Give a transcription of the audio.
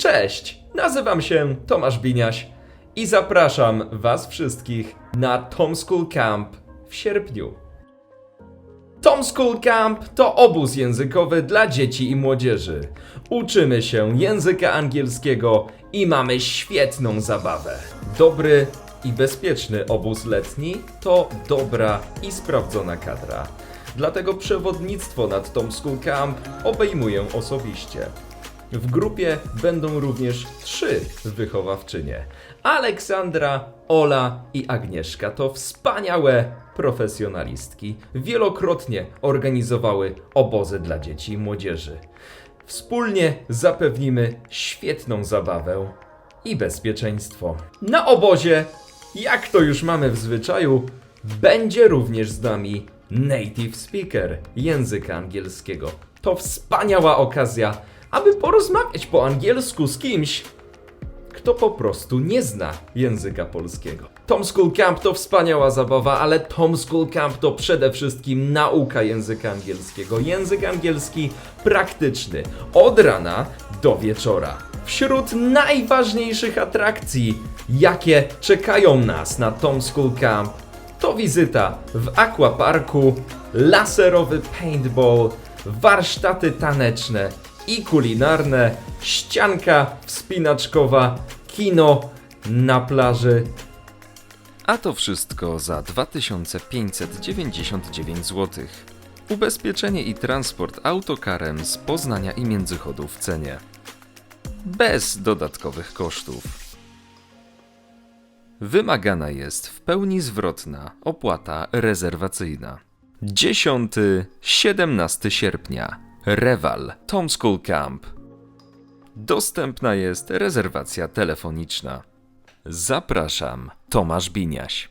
Cześć, nazywam się Tomasz Biniaś i zapraszam Was wszystkich na Tom School Camp w sierpniu. Tom School Camp to obóz językowy dla dzieci i młodzieży. Uczymy się języka angielskiego i mamy świetną zabawę. Dobry i bezpieczny obóz letni to dobra i sprawdzona kadra. Dlatego przewodnictwo nad Tom School Camp obejmuję osobiście. W grupie będą również trzy wychowawczynie. Aleksandra, Ola i Agnieszka to wspaniałe profesjonalistki. Wielokrotnie organizowały obozy dla dzieci i młodzieży. Wspólnie zapewnimy świetną zabawę i bezpieczeństwo. Na obozie, jak to już mamy w zwyczaju, będzie również z nami native speaker języka angielskiego. To wspaniała okazja, aby porozmawiać po angielsku z kimś, kto po prostu nie zna języka polskiego. Tom School Camp to wspaniała zabawa, ale Tom School Camp to przede wszystkim nauka języka angielskiego. Język angielski praktyczny, od rana do wieczora. Wśród najważniejszych atrakcji, jakie czekają nas na Tom School Camp, to wizyta w aquaparku, laserowy paintball, warsztaty taneczne i kulinarne, ścianka wspinaczkowa, kino na plaży. A to wszystko za 2599 zł. Ubezpieczenie i transport autokarem z Poznania i Międzychodu w cenie. Bez dodatkowych kosztów. Wymagana jest w pełni zwrotna opłata rezerwacyjna. 10-17 sierpnia. Rewal Tom School Camp. Dostępna jest rezerwacja telefoniczna. Zapraszam, Tomasz Biniaś.